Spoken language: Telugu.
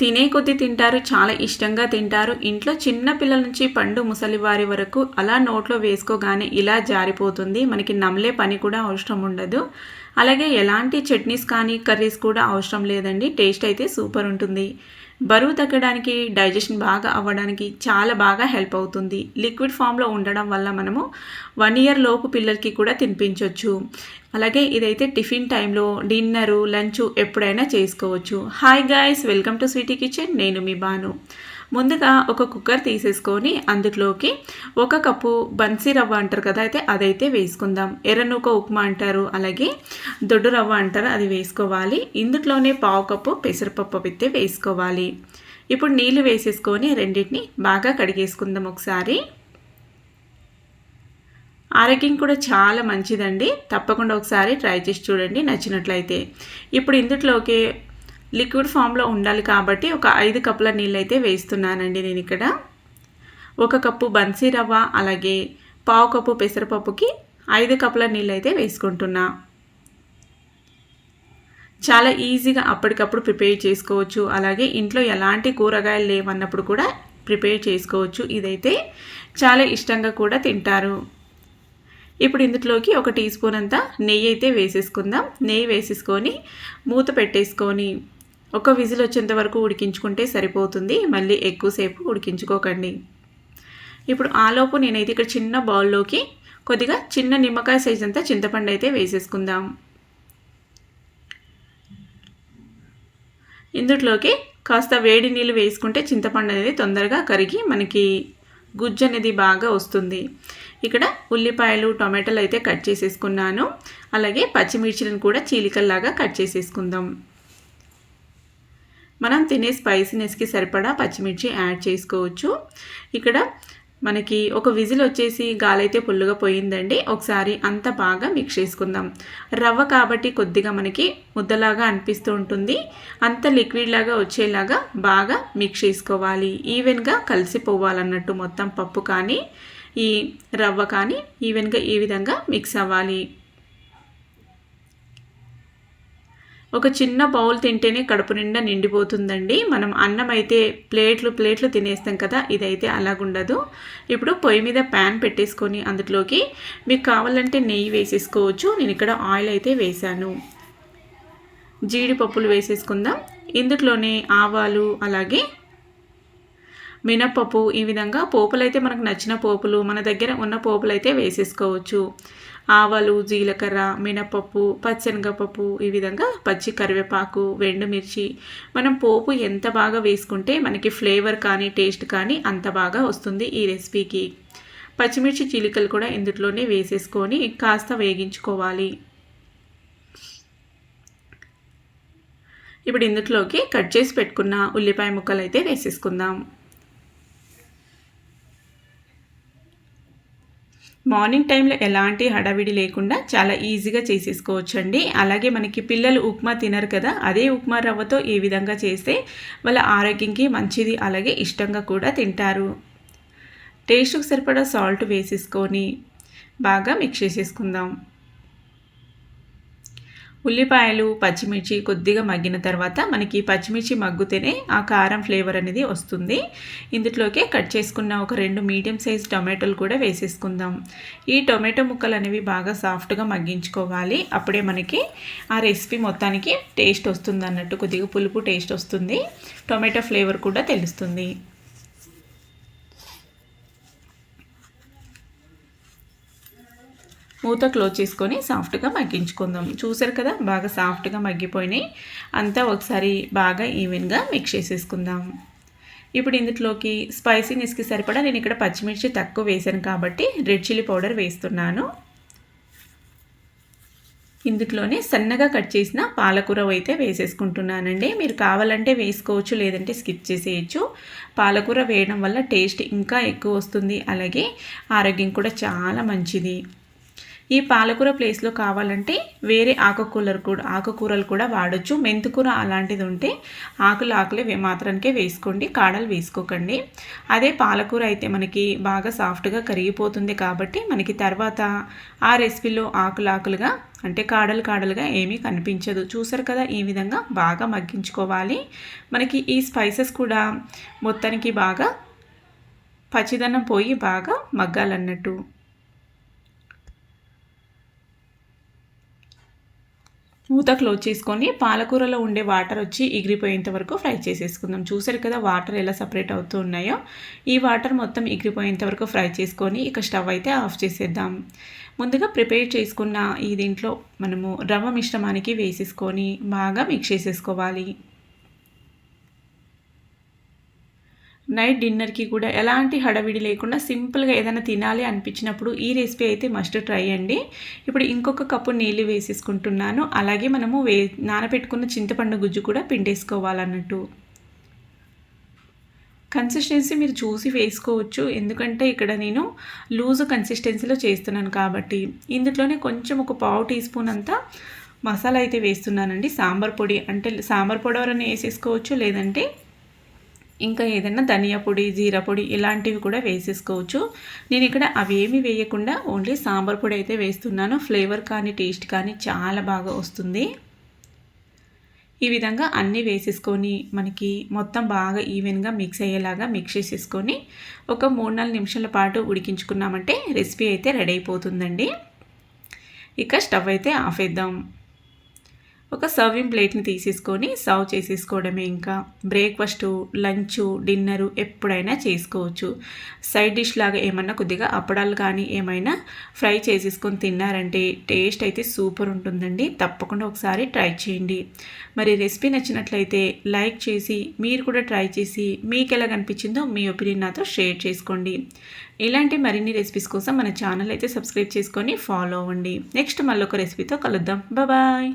తినే కొద్దీ తింటారు చాలా ఇష్టంగా తింటారు. ఇంట్లో చిన్న పిల్లల నుంచి పండు ముసలి వారి వరకు అలా నోట్లో వేసుకోగానే ఇలా జారిపోతుంది. మనకి నమ్మలే పని కూడా అవసరం ఉండదు. అలాగే ఎలాంటి చట్నీస్ కానీ కర్రీస్ కూడా అవసరం లేదండి. టేస్ట్ అయితే సూపర్ ఉంటుంది. బరువు తగ్గడానికి డైజెషన్ బాగా అవ్వడానికి చాలా బాగా హెల్ప్ అవుతుంది. లిక్విడ్ ఫామ్లో ఉండడం వల్ల మనము వన్ ఇయర్ లోపు పిల్లలకి కూడా తినిపించవచ్చు అలాగే ఇదైతే టిఫిన్ టైంలో డిన్నరు లంచ్ ఎప్పుడైనా చేసుకోవచ్చు. Hi guys welcome to sweety kitchen నేను మీ బాను. ముందుగా ఒక కుక్కర్ తీసేసుకొని అందులోకి ఒక కప్పు బన్సీ రవ్వ అంటారు కదా అయితే అదైతే వేసుకుందాం. ఎర్రనూక ఉప్మా అంటారు అలాగే దొడ్డు రవ్వ అంటారు అది వేసుకోవాలి. ఇందులోనే పావు కప్పు పెసరపప్పు అయితే వేసుకోవాలి. ఇప్పుడు నీళ్ళు వేసేసుకొని రెండింటిని బాగా కడిగేసుకుందాం ఒకసారి. ఆరోగ్యం కూడా చాలా మంచిదండి. తప్పకుండా ఒకసారి ట్రై చేసి చూడండి నచ్చినట్లయితే. ఇప్పుడు ఇందులోకి లిక్విడ్ ఫామ్లో ఉండాలి కాబట్టి ఒక ఐదు కప్పుల నీళ్ళు అయితే వేస్తున్నానండి నేను ఇక్కడ. ఒక కప్పు బన్సీ రవ్వ అలాగే పావు కప్పు పెసరపప్పుకి ఐదు కప్పుల నీళ్ళు అయితే వేసుకుంటున్నా. చాలా ఈజీగా అప్పటికప్పుడు ప్రిపేర్ చేసుకోవచ్చు. అలాగే ఇంట్లో ఎలాంటి కూరగాయలు లేవన్నప్పుడు కూడా ప్రిపేర్ చేసుకోవచ్చు. ఇదైతే చాలా ఇష్టంగా కూడా తింటారు. ఇప్పుడు ఇందులోకి ఒక టీ స్పూన్ అంతా నెయ్యి అయితే వేసేసుకుందాం. నెయ్యి వేసేసుకొని మూత పెట్టేసుకొని ఒక విజిల్ వచ్చేంత వరకు ఉడికించుకుంటే సరిపోతుంది. మళ్ళీ ఎక్కువసేపు ఉడికించుకోకండి. ఇప్పుడు ఆలోపు నేనైతే ఇక్కడ చిన్న బౌల్లోకి కొద్దిగా చిన్న నిమ్మకాయ సైజ్ అంతా చింతపండు అయితే వేసేసుకుందాం. ఇందుట్లోకి కాస్త వేడి నీళ్ళు వేసుకుంటే చింతపండు అనేది తొందరగా కరిగి మనకి గుజ్జు అనేది బాగా వస్తుంది. ఇక్కడ ఉల్లిపాయలు టొమాటోలు అయితే కట్ చేసేసుకున్నాను. అలాగే పచ్చిమిర్చిలను కూడా చీలికల్లాగా కట్ చేసేసుకుందాం. మనం తినే స్పైసీనెస్కి సరిపడా పచ్చిమిర్చి యాడ్ చేసుకోవచ్చు. ఇక్కడ మనకి ఒక విజిల్ వచ్చేసి గాలైతే పుల్లుగా పోయిందండి. ఒకసారి అంత బాగా మిక్స్ చేసుకుందాం. రవ్వ కాబట్టి కొద్దిగా మనకి ముద్దలాగా అనిపిస్తూ ఉంటుంది. అంత లిక్విడ్ లాగా వచ్చేలాగా బాగా మిక్స్ చేసుకోవాలి. ఈవెన్గా కలిసిపోవాలన్నట్టు మొత్తం పప్పు కానీ ఈ రవ్వ కానీ ఈవెన్గా ఈ విధంగా మిక్స్ అవ్వాలి. ఒక చిన్న బౌల్ తింటేనే కడుపు నిండా నిండిపోతుందండి. మనం అన్నం అయితే ప్లేట్లు ప్లేట్లు తినేస్తాం కదా ఇదైతే అలాగుండదు. ఇప్పుడు పొయ్యి మీద ప్యాన్ పెట్టేసుకొని అందులోకి మీకు కావాలంటే నెయ్యి వేసేసుకోవచ్చు. నేను ఇక్కడ ఆయిల్ అయితే వేశాను. జీడిపప్పులు వేసేసుకుందాం. ఇందులోనే ఆవాలు అలాగే మినప్పప్పు ఈ విధంగా పోపులు అయితే మనకు నచ్చిన పోపులు మన దగ్గర ఉన్న పోపులు అయితే వేసేసుకోవచ్చు. ఆవాలు జీలకర్ర మినపప్పు పచ్చనగపప్పు ఈ విధంగా పచ్చి కరివేపాకు వెండుమిర్చి మనం పోపు ఎంత బాగా వేసుకుంటే మనకి ఫ్లేవర్ కానీ టేస్ట్ కానీ అంత బాగా వస్తుంది ఈ రెసిపీకి. పచ్చిమిర్చి చిలికలు కూడా ఇందులోనే వేసేసుకొని కాస్త వేగించుకోవాలి. ఇప్పుడు ఇందులోకి కట్ చేసి పెట్టుకున్న ఉల్లిపాయ ముక్కలు అయితే వేసేసుకుందాం. మార్నింగ్ టైంలో ఎలాంటి హడావిడి లేకుండా చాలా ఈజీగా చేసేసుకోవచ్చండి. అలాగే మనకి పిల్లలు ఉప్మా తినరు కదా అదే ఉప్మా రవ్వతో ఈ విధంగా చేస్తే వాళ్ళ ఆరోగ్యంకి మంచిది అలాగే ఇష్టంగా కూడా తింటారు. టేస్ట్కి సరిపడా సాల్ట్ వేసేసుకొని బాగా మిక్స్ చేసేసుకుందాం. ఉల్లిపాయలు పచ్చిమిర్చి కొద్దిగా మగ్గిన తర్వాత మనకి పచ్చిమిర్చి మగ్గుతేనే ఆ కారం ఫ్లేవర్ అనేది వస్తుంది. ఇందులోకే కట్ చేసుకున్న ఒక రెండు మీడియం సైజ్ టొమాటోలు కూడా వేసేసుకుందాం. ఈ టొమాటో ముక్కలు అనేవి బాగా సాఫ్ట్గా మగ్గించుకోవాలి. అప్పుడే మనకి ఆ రెసిపీ మొత్తానికి టేస్ట్ వస్తుంది అన్నట్టు కొద్దిగా పులుపు టేస్ట్ వస్తుంది. టొమాటో ఫ్లేవర్ కూడా తెలుస్తుంది. మూత క్లోజ్ చేసుకొని సాఫ్ట్గా మగ్గించుకుందాం. చూసారు కదా బాగా సాఫ్ట్గా మగ్గిపోయినాయి. అంతా ఒకసారి బాగా ఈవెన్గా మిక్స్ చేసేసుకుందాం. ఇప్పుడు ఇందులోకి స్పైసీనెస్కి సరిపడా నేను ఇక్కడ పచ్చిమిర్చి తక్కువ వేసాను కాబట్టి రెడ్ చిల్లీ పౌడర్ వేస్తున్నాను. ఇందులోనే సన్నగా కట్ చేసిన పాలకూర అయితే వేసేసుకుంటున్నానండి. మీరు కావాలంటే వేసుకోవచ్చు లేదంటే స్కిప్ చేసేయచ్చు. పాలకూర వేయడం వల్ల టేస్ట్ ఇంకా ఎక్కువ వస్తుంది. అలాగే ఆరోగ్యం కూడా చాలా మంచిది. ఈ పాలకూర ప్లేస్లో కావాలంటే వేరే ఆకుకూరలు కూడా ఆకుకూరలు కూడా వాడచ్చు. మెంతుకూర అలాంటిది ఉంటే ఆకులు ఆకులే మాత్రానికే వేసుకోండి. కాడలు వేసుకోకండి. అదే పాలకూర అయితే మనకి బాగా సాఫ్ట్గా కరిగిపోతుంది కాబట్టి మనకి తర్వాత ఆ రెసిపీలో ఆకులు ఆకులుగా అంటే కాడలు కాడలుగా ఏమీ కనిపించదు. చూసారు కదా ఈ విధంగా బాగా మగ్గించుకోవాలి. మనకి ఈ స్పైసెస్ కూడా మొత్తానికి బాగా పచ్చిదనం పోయి బాగా మగ్గాలన్నట్టు. మూత క్లోజ్ చేసుకొని పాలకూరలో ఉండే వాటర్ వచ్చి ఎగిరిపోయేంత వరకు ఫ్రై చేసేసుకుందాం. చూసారు కదా వాటర్ ఎలా సపరేట్ అవుతూ ఉన్నాయో? ఈ వాటర్ మొత్తం ఎగిరిపోయేంత వరకు ఫ్రై చేసుకొని ఇక స్టవ్ అయితే ఆఫ్ చేసేద్దాం. ముందుగా ప్రిపేర్ చేసుకున్న ఈ దీంట్లో మనము రవ్వ మిశ్రమానికి వేసేసుకొని బాగా మిక్స్ చేసేసుకోవాలి. నైట్ డిన్నర్కి కూడా ఎలాంటి హడవిడి లేకుండా సింపుల్గా ఏదైనా తినాలి అనిపించినప్పుడు ఈ రెసిపీ అయితే మస్ట్ ట్రై అండి. ఇప్పుడు ఇంకొక కప్పు నీళ్ళు వేసేసుకుంటున్నాను. అలాగే మనము వే నానబెట్టుకున్న చింతపండు గుజ్జు కూడా పిండేసుకోవాలన్నట్టు. కన్సిస్టెన్సీ మీరు చూసి వేసుకోవచ్చు. ఎందుకంటే ఇక్కడ నేను లూజ్ కన్సిస్టెన్సీలో చేస్తున్నాను కాబట్టి. ఇందులోనే కొంచెం ఒక పావు టీ స్పూన్ అంతా మసాలా అయితే వేస్తున్నానండి. సాంబార్ పొడి అంటే సాంబార్ పొడి ఎవరైనా వేసేసుకోవచ్చు. లేదంటే ఇంకా ఏదైనా ధనియా పొడి జీరా పొడి ఇలాంటివి కూడా వేసేసుకోవచ్చు. నేను ఇక్కడ అవి ఏమి వేయకుండా ఓన్లీ సాంబార్ పొడి అయితే వేస్తున్నాను. ఫ్లేవర్ కానీ టేస్ట్ కానీ చాలా బాగా వస్తుంది. ఈ విధంగా అన్నీ వేసేసుకొని మనకి మొత్తం బాగా ఈవెన్గా మిక్స్ అయ్యేలాగా మిక్స్ చేసేసుకొని ఒక మూడు నాలుగు నిమిషాల పాటు ఉడికించుకున్నామంటే రెసిపీ అయితే రెడీ అయిపోతుందండి. ఇక స్టవ్ అయితే ఆఫ్ వేద్దాం ఒక సర్వింగ్ ప్లేట్ని తీసేసుకొని సర్వ్ చేసేసుకోవడమే ఇంకా. బ్రేక్ఫాస్ట్ లంచ్ డిన్నరు ఎప్పుడైనా చేసుకోవచ్చు. సైడ్ డిష్ లాగా ఏమన్నా కొద్దిగా అప్పడాలు కానీ ఏమైనా ఫ్రై చేసేసుకొని తిన్నారంటే టేస్ట్ అయితే సూపర్ ఉంటుందండి. తప్పకుండా ఒకసారి ట్రై చేయండి. మరి రెసిపీ నచ్చినట్లయితే లైక్ చేసి మీరు కూడా ట్రై చేసి మీకు ఎలా కనిపించిందో మీ ఒపీనియన్ నాతో షేర్ చేసుకోండి. ఇలాంటి మరిన్ని రెసిపీస్ కోసం మన ఛానల్ అయితే సబ్స్క్రైబ్ చేసుకొని ఫాలో అవ్వండి. నెక్స్ట్ మళ్ళీ ఒక రెసిపీతో కలుద్దాం. బాయ్